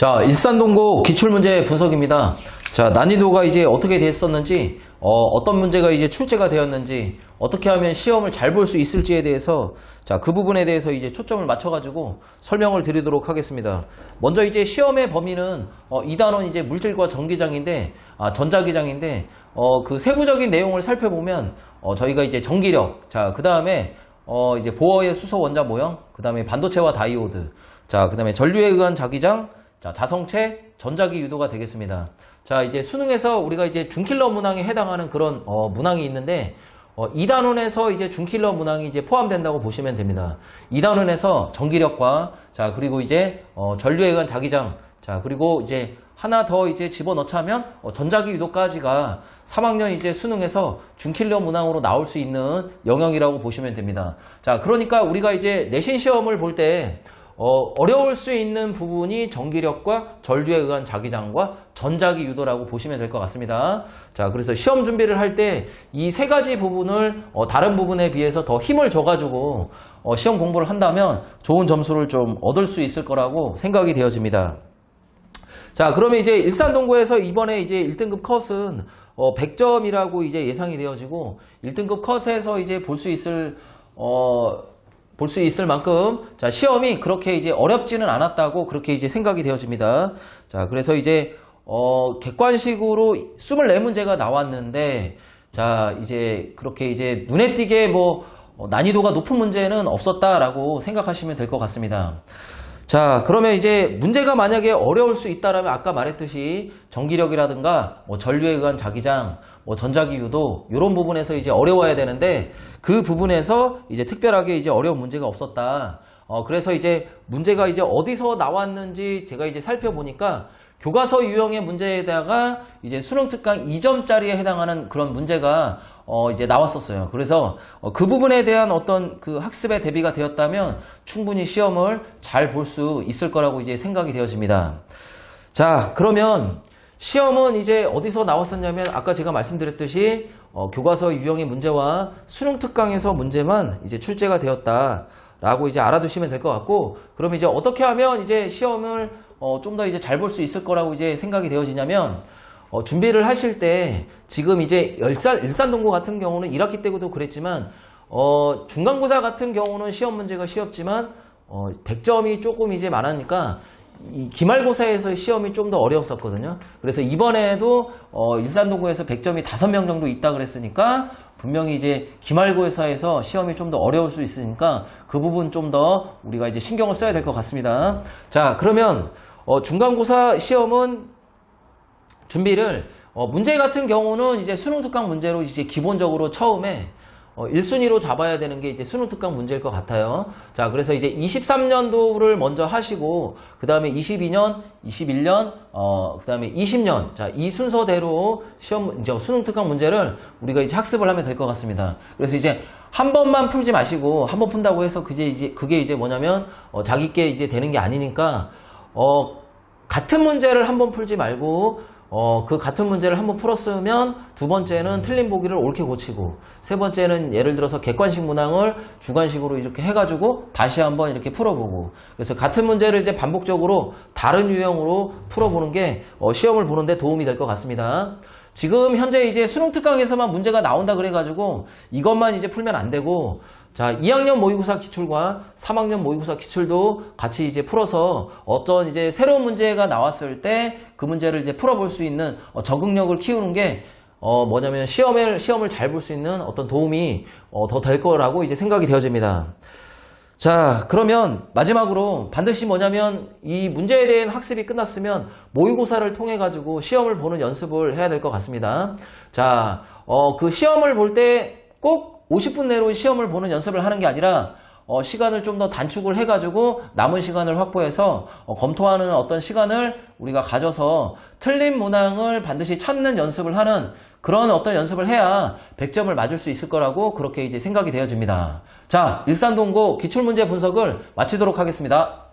자, 일산동고 기출문제 분석입니다. 자, 난이도가 이제 어떻게 됐었는지, 어, 떤 문제가 이제 출제가 되었는지, 어떻게 하면 시험을 잘 볼 수 있을지에 대해서, 자, 그 부분에 대해서 이제 초점을 맞춰가지고 설명을 드리도록 하겠습니다. 먼저 이제 시험의 범위는, 어, 2단원 이제 물질과 전기장인데, 아, 전자기장인데, 어, 그 세부적인 내용을 살펴보면, 어, 저희가 이제 전기력, 자, 그 다음에, 어, 이제 보어의 수소 원자 모형, 그 다음에 반도체와 다이오드, 자, 그 다음에 전류에 의한 자기장, 자, 자성체, 전자기 유도가 되겠습니다. 자, 이제 수능에서 우리가 이제 중킬러 문항에 해당하는 그런 어, 문항이 있는데 어, 2단원에서 이제 중킬러 문항이 이제 포함된다고 보시면 됩니다. 2단원에서 전기력과 자, 그리고 이제 어, 전류에 의한 자기장, 자, 그리고 이제 하나 더 이제 집어넣자면 어, 전자기 유도까지가 3학년 이제 수능에서 중킬러 문항으로 나올 수 있는 영역이라고 보시면 됩니다. 자, 그러니까 우리가 이제 내신 시험을 볼때 어, 어려울 수 있는 부분이 전기력과 전류에 의한 자기장과 전자기 유도라고 보시면 될 것 같습니다. 자, 그래서 시험 준비를 할 때 이 세 가지 부분을 어, 다른 부분에 비해서 더 힘을 줘가지고 어, 시험 공부를 한다면 좋은 점수를 좀 얻을 수 있을 거라고 생각이 되어집니다. 자, 그러면 이제 일산동고에서 이번에 이제 1등급 컷은 어, 100점이라고 이제 예상이 되어지고 1등급 컷에서 이제 볼 수 있을 어, 볼 수 있을 만큼 자, 시험이 그렇게 이제 어렵지는 않았다고 그렇게 이제 생각이 되어집니다. 자, 그래서 이제 어, 객관식으로 24문제가 나왔는데 자, 이제 그렇게 이제 눈에 띄게 뭐 어, 난이도가 높은 문제는 없었다라고 생각하시면 될 것 같습니다. 자, 그러면 이제 문제가 만약에 어려울 수 있다라면 아까 말했듯이 전기력이라든가 뭐 전류에 의한 자기장, 뭐 전자기 유도 이런 부분에서 이제 어려워야 되는데 그 부분에서 이제 특별하게 이제 어려운 문제가 없었다. 어, 그래서 이제 문제가 이제 어디서 나왔는지 제가 이제 살펴보니까 교과서 유형의 문제에다가 이제 수능 특강 2점짜리에 해당하는 그런 문제가 어 이제 나왔었어요. 그래서 어 그 부분에 대한 어떤 그 학습의 대비가 되었다면 충분히 시험을 잘 볼 수 있을 거라고 이제 생각이 되어집니다. 자, 그러면 시험은 이제 어디서 나왔었냐면 아까 제가 말씀드렸듯이 어 교과서 유형의 문제와 수능 특강에서 문제만 이제 출제가 되었다. 라고 이제 알아두시면 될 것 같고, 그럼 이제 어떻게 하면 이제 시험을 어, 좀 더 이제 잘 볼 수 있을 거라고 이제 생각이 되어지냐면, 어, 준비를 하실 때 지금 이제 열살, 일산동고 같은 경우는 1학기 때도 그랬지만, 어, 중간고사 같은 경우는 시험 문제가 쉬웠지만, 어, 100점이 조금 이제 많으니까, 이 기말고사에서 시험이 좀 더 어려웠었거든요. 그래서 이번에도 어, 일산동고에서 100점이 5명 정도 있다 그랬으니까 분명히 이제 기말고사에서 시험이 좀 더 어려울 수 있으니까 그 부분 좀 더 우리가 이제 신경을 써야 될 것 같습니다. 자, 그러면 어, 중간고사 시험은 준비를 어, 문제 같은 경우는 이제 수능 특강 문제로 이제 기본적으로 처음에 어, 1순위로 잡아야 되는 게 이제 수능 특강 문제일 것 같아요. 자, 그래서 이제 23년도를 먼저 하시고, 그 다음에 22년, 21년, 어, 그 다음에 20년. 자, 이 순서대로 시험, 이제 수능 특강 문제를 우리가 이제 학습을 하면 될 것 같습니다. 그래서 이제 한 번만 풀지 마시고, 한 번 푼다고 해서 그게 이제, 그게 이제 뭐냐면, 어, 자기께 이제 되는 게 아니니까, 어, 같은 문제를 한 번 풀지 말고, 어, 그 같은 문제를 한번 풀었으면 두 번째는 틀린 보기를 옳게 고치고 세 번째는 예를 들어서 객관식 문항을 주관식으로 이렇게 해가지고 다시 한번 이렇게 풀어보고 그래서 같은 문제를 이제 반복적으로 다른 유형으로 풀어보는 게 어, 시험을 보는데 도움이 될 것 같습니다. 지금 현재 이제 수능 특강에서만 문제가 나온다 그래가지고 이것만 이제 풀면 안 되고 자, 2학년 모의고사 기출과 3학년 모의고사 기출도 같이 이제 풀어서 어떤 이제 새로운 문제가 나왔을 때 그 문제를 이제 풀어볼 수 있는 어, 적응력을 키우는 게 어, 뭐냐면 시험을, 시험을 잘 볼 수 있는 어떤 도움이 어, 더 될 거라고 이제 생각이 되어집니다. 자, 그러면 마지막으로 반드시 뭐냐면 이 문제에 대한 학습이 끝났으면 모의고사를 통해 가지고 시험을 보는 연습을 해야 될 것 같습니다. 자, 어, 그 시험을 볼 때 꼭 50분 내로 시험을 보는 연습을 하는 게 아니라 어, 시간을 좀 더 단축을 해가지고 남은 시간을 확보해서 어, 검토하는 어떤 시간을 우리가 가져서 틀린 문항을 반드시 찾는 연습을 하는 그런 어떤 연습을 해야 100점을 맞을 수 있을 거라고 그렇게 이제 생각이 되어집니다. 자, 일산동고 기출문제 분석을 마치도록 하겠습니다.